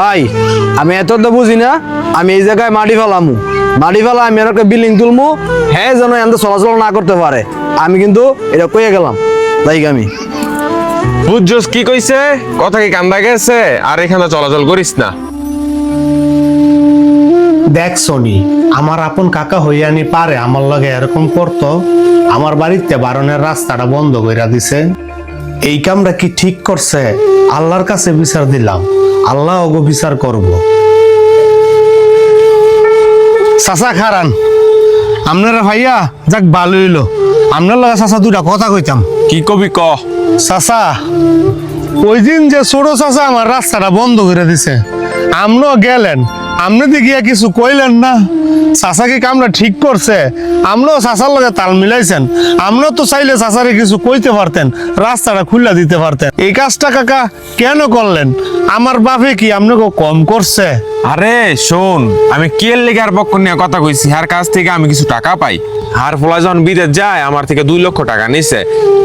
ভাই আমি এত তো বুঝি না আমি এই জায়গায় মাটি ফেলামু। মাটি ফেলা আমি একটা বিল্ডিং তুলমু হ্যাঁ যেন এত চলাচল না করতে পারে। আমি কিন্তু এটা কয়ে গেলাম তাই আমি। বুঝছস কি কইছে? কথা কি কান্দা গেছে? আর এখানে চলাচল করিস না। দেখ সনি আমার আপন কাকা হইয়ানি পারে আমার লগে এরকম করতো। আমার বাড়িতে বারণের রাস্তাটা বন্ধ কইরা দিছে। এই কামটা কি ঠিক করছে? আল্লাহর কাছে বিচার দিলাম। আল্লাহ ওগো বিচার করব। চাচা খারান আপনারা ভাইয়া যাক ভালো হইল। আপনার লগে চাচা দুটা কথা কইতাম। কি কবি ক? চাচা ওই দিন যে ছোট চাচা আমার রাস্তাটা বন্ধ করে দিছে আমরাও গেলেন। আপনি দেখিয়া কিছু কইলেন না। চাষা কি কামটা ঠিক করছে? আমরাও চাষার লগে তাল মিলাইছেন। আমরাও তো চাইলে চাষারে কিছু কইতে পারতেন, রাস্তাটা খুলে দিতে পারতেন। এই কাজটা কাকা কেন করলেন? আমার বাপে কি আপনাকে কম করছে? আরে, শোন, আমি কেল লেগে আর পক্ষ নিয়ে কথা কইছি, হার কাছ থেকে আমি কিছু টাকা পাই। হার ফলা যখন বিদেশ যায়, আমার থেকে দুই লক্ষ টাকা নিছে।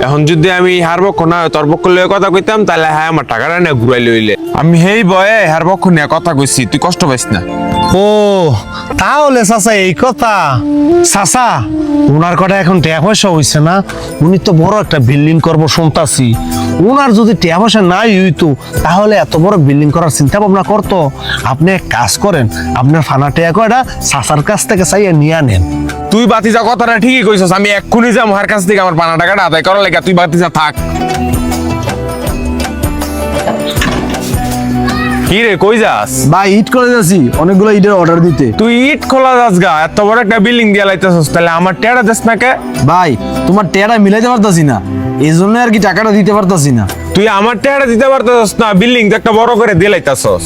এখন যদি আমি হার বক্ষ না তোর পক্ষ লিয়ে কথা কইতাম, তাহলে হ্যাঁ আমার টাকাটা নিয়ে ঘুরাই লইলে। আমি হেই বয়ে হার বক্ষ নিয়ে কথা কইছি, তুই কষ্ট পাইস না। ও তাহলে চাচা, এই কথা। চাচা ওনার কটা এখন টাকা পয়সা হইছে না? উনি তো বড় একটা বিল্ডিং করব শুনতাছি। ওনার যদি টাকা পয়সা নাই হইতো, তাহলে এত বড় বিল্ডিং করার চিন্তা ভাবনা করতো। আপনি এক কাজ করেন, আপনার ফানা টাকা কয়টা চাচার কাছ থেকে চাইয়ে নিয়ে নেন। তুই বাতি যা কথাটা ঠিকই কইছস, আমি এক্ষুনি যাম, হার কাছ থেকে আমার পানা টাকাটা আদায় করার লেগে। তুই বাতি যা থাক। কি রে কই যাস? ভাই ইট করে যাচ্ছি। অনেকগুলো ইটের অর্ডার দিতে। তুই ইট খোলা যাস গা এত বড় একটা বিল্ডিং দিয়ে লাইতেছস তাহলে আমার টেরা দেস না কে? ভাই তোমার টেরা মিলাইতে পারতাছি না। এই জন্য আর কি টাকাটা দিতে পারতাছি না। তুই আমার টেরা দিতে পারতেছস না বিল্ডিং একটা বড় করে দিয়ে লাইতেছস।